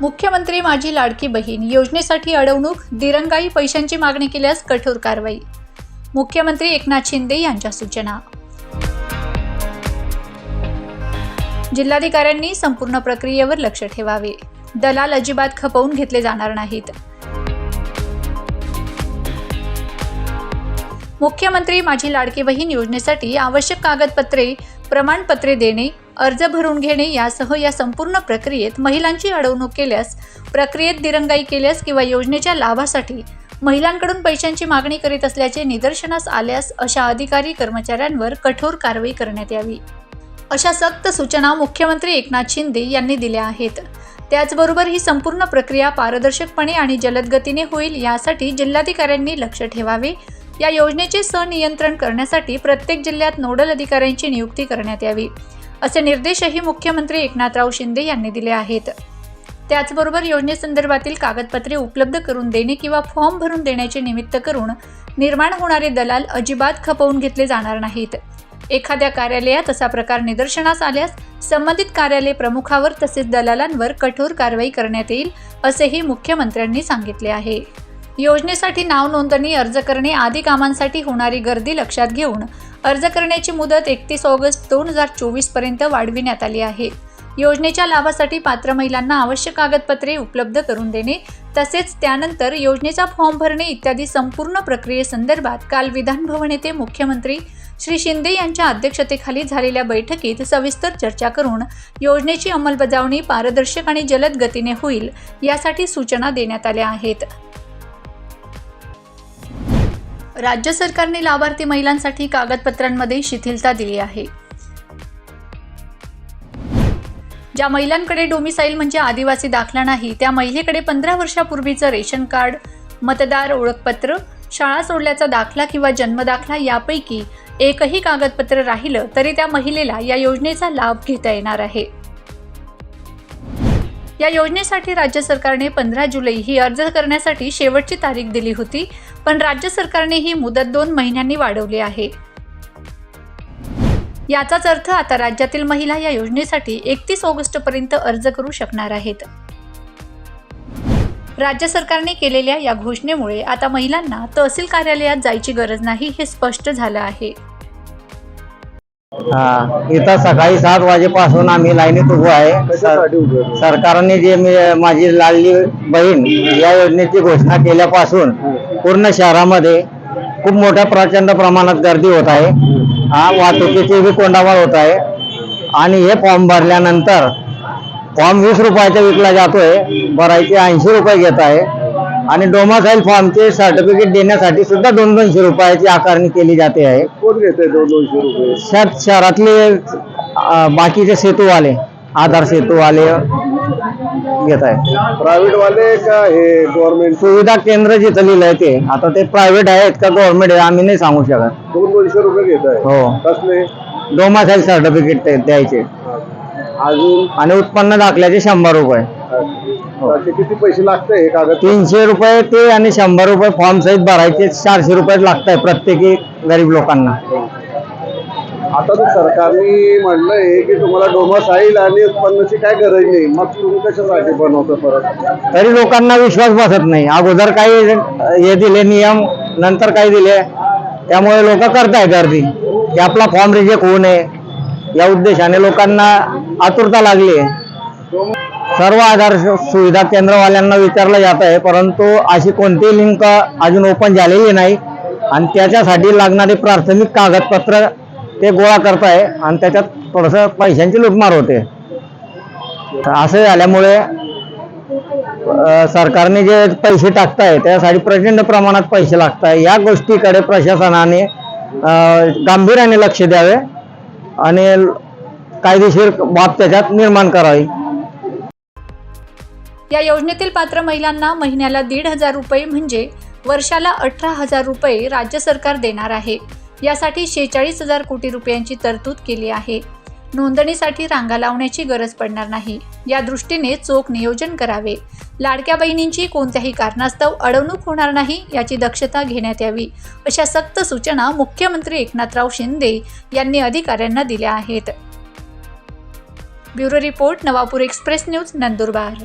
मुख्यमंत्री माझी लाडकी बहीण योजनेसाठी अडवणूक दिरंगाई पैशांची मागणी केल्यास कठोर कारवाई. मुख्यमंत्री एकनाथ शिंदे यांच्या सूचना. जिल्हाधिकाऱ्यांनी संपूर्ण प्रक्रियेवर लक्ष ठेवावे. दलाल अजिबात खपवून घेतले जाणार नाहीत. मुख्यमंत्री माझी लाडकी बहीण योजनेसाठी आवश्यक कागदपत्रे प्रमाणपत्रे देणे अर्ज भरून घेणे यासह या संपूर्ण प्रक्रियेत महिलांची अडवणूक केल्यास प्रक्रियेत दिरंगाई केल्यास किंवा योजनेच्या लाभासाठी महिलांकडून पैशांची मागणी करीत असल्याचे निदर्शनास आल्यास अशा अधिकारी कर्मचाऱ्यांवर कठोर कारवाई करण्यात यावी. अशा सक्त सूचना मुख्यमंत्री एकनाथ शिंदे यांनी दिल्या आहेत. त्याचबरोबर ही संपूर्ण प्रक्रिया पारदर्शकपणे आणि जलद गतीने होईल यासाठी जिल्हाधिकाऱ्यांनी लक्ष ठेवावे. या योजनेचे सनियंत्रण करण्यासाठी प्रत्येक जिल्ह्यात नोडल अधिकाऱ्यांची नियुक्ती करण्यात यावी. असे निर्देशही मुख्यमंत्री एकनाथराव शिंदे यांनी दिले आहेत. त्याचबरोबर योजनेसंदर्भातील कागदपत्रे उपलब्ध करून देणे किंवा फॉर्म भरून देण्याचे निमित्त करून निर्माण होणारे दलाल अजिबात खपवून घेतले जाणार नाहीत. एखाद्या कार्यालयात असा प्रकार निदर्शनास आल्यास संबंधित कार्यालय प्रमुखावर तसेच दलालांवर कठोर कारवाई करण्यात येईल असेही मुख्यमंत्र्यांनी सांगितले आहे. योजनेसाठी नाव नोंदणी अर्ज करणे आदी कामांसाठी होणारी गर्दी लक्षात घेऊन अर्ज करण्याची मुदत एकतीस ऑगस्ट दोन हजार चोवीसपर्यंत वाढविण्यात आली आहे. योजनेच्या लाभासाठी पात्र महिलांना आवश्यक कागदपत्रे उपलब्ध करून देणे तसेच त्यानंतर योजनेचा फॉर्म भरणे इत्यादी संपूर्ण प्रक्रियेसंदर्भात काल विधानभवन येथे मुख्यमंत्री श्री शिंदे यांच्या अध्यक्षतेखाली झालेल्या बैठकीत सविस्तर चर्चा करून योजनेची अंमलबजावणी पारदर्शक आणि जलद गतीने होईल यासाठी सूचना देण्यात आल्या आहेत. राज्य सरकारने लाभार्थी महिलांसाठी कागदपत्रांमध्ये शिथिलता दिली आहे. ज्या महिलांकडे डोमिसाईल म्हणजे आदिवासी दाखला नाही त्या महिलेकडे पंधरा वर्षापूर्वीचं रेशन कार्ड मतदार ओळखपत्र शाळा सोडल्याचा दाखला किंवा जन्मदाखला यापैकी एकही कागदपत्र राहिलं तरी त्या महिलेला या योजनेचा लाभ घेता येणार आहे. या योजनेसाठी राज्य सरकारने पंधरा जुलै ही अर्ज करण्यासाठी शेवटची तारीख दिली होती पण राज्य सरकारने ही मुदत दोन महिन्यांनी वाढवली आहे. याचाच अर्थ आता राज्यातील महिला या योजनेसाठी एकतीस ऑगस्टपर्यंत अर्ज करू शकणार आहेत. राज्य सरकारने केलेल्या या घोषणेमुळे आता महिलांना तहसील कार्यालयात जायची गरज नाही हे स्पष्ट झालं आहे. हा इथं सकाळी सात वाजेपासून आम्ही लाईनीत उभो आहे. कशासाठी उभे सरकारने जे मी माझी लाडली बहीण या योजनेची घोषणा केल्यापासून पूर्ण शहरामध्ये खूप मोठ्या प्रचंड प्रमाणात गर्दी होत आहे. हा वाहतुकीची बी कोंडावाळ होत आहे. आणि हे फॉर्म भरल्यानंतर फॉर्म वीस रुपयाचा विकला जातोय. भरायचे ऐंशी रुपये घेत आहे. आणि डोमासाईल फॉर्मचे सर्टिफिकेट देण्यासाठी सुद्धा दोन दोनशे रुपयाची आकारणी केली जाते आहे. कोण घेते दोन दोनशे रुपये? शहर शहरातले अं, बाकीचे सेतूवाले आधार सेतूवाले घेत आहे. प्रायव्हेट वाले का हे गव्हर्नमेंट सुविधा केंद्र जिथं लिहिलंय ते आता ते प्रायव्हेट आहेत का गव्हर्नमेंट आहे आम्ही नाही सांगू शकत. दोन दोनशे रुपये घेत आहे? हो. कसले? डोमासाईल सर्टिफिकेट द्यायचे. अजून? आणि उत्पन्न दाखल्याचे शंभर रुपये. त्याचे किती पैसे लागते हे कागद? तीनशे रुपये ते आणि शंभर रुपये फॉर्म सहित भरायचे चारशे रुपये लागत आहे प्रत्येकी गरीब लोकांना. आता तर सरकारने म्हणलंय की तुम्हाला डोमासाईल आणि उत्पन्नाची काय गरज नाही. मग तुम्ही कशासाठी बनवता परत? तरी लोकांना विश्वास बसत नाही. अगोदर काही हे दिले नियम नंतर काही दिले. त्यामुळे लोक करताय गर्दी. की आपला फॉर्म रिजेक्ट होऊ नये. या उद्देशाने लोकांना आतुरता लागली आहे. सर्व आधार सुविधा केंद्रवाल्यांना विचारलं जात आहे परंतु अशी कोणतीही लिंक अजून ओपन झालेली नाही. आणि त्याच्यासाठी लागणारी प्राथमिक कागदपत्र ते गोळा करत आहे आणि त्याच्यात थोडंसं पैशांची लुटमार होते. असं झाल्यामुळे सरकारने जे पैसे टाकत आहे त्यासाठी प्रचंड प्रमाणात पैसे लागत आहे या गोष्टीकडे प्रशासनाने गांभीर्याने लक्ष द्यावे आणि कायदेशीर बाब त्याच्यात निर्माण करावी. या योजनेतील पात्र महिलांना महिन्याला दीड हजार रुपये म्हणजे वर्षाला अठरा हजार रुपये राज्य सरकार देणार आहे. यासाठी शेहेचाळीस हजार कोटी रुपयांची तरतूद केली आहे. नोंदणीसाठी रांगा लावण्याची गरज पडणार नाही. या दृष्टीने चोख नियोजन करावे. लाडक्या बहिणींची कोणत्याही कारणास्तव अडवणूक होणार नाही याची दक्षता घेण्यात यावी अशा सक्त सूचना मुख्यमंत्री एकनाथराव शिंदे यांनी अधिकाऱ्यांना दिल्या आहेत. Bureau report Navapur express news Nandurbar.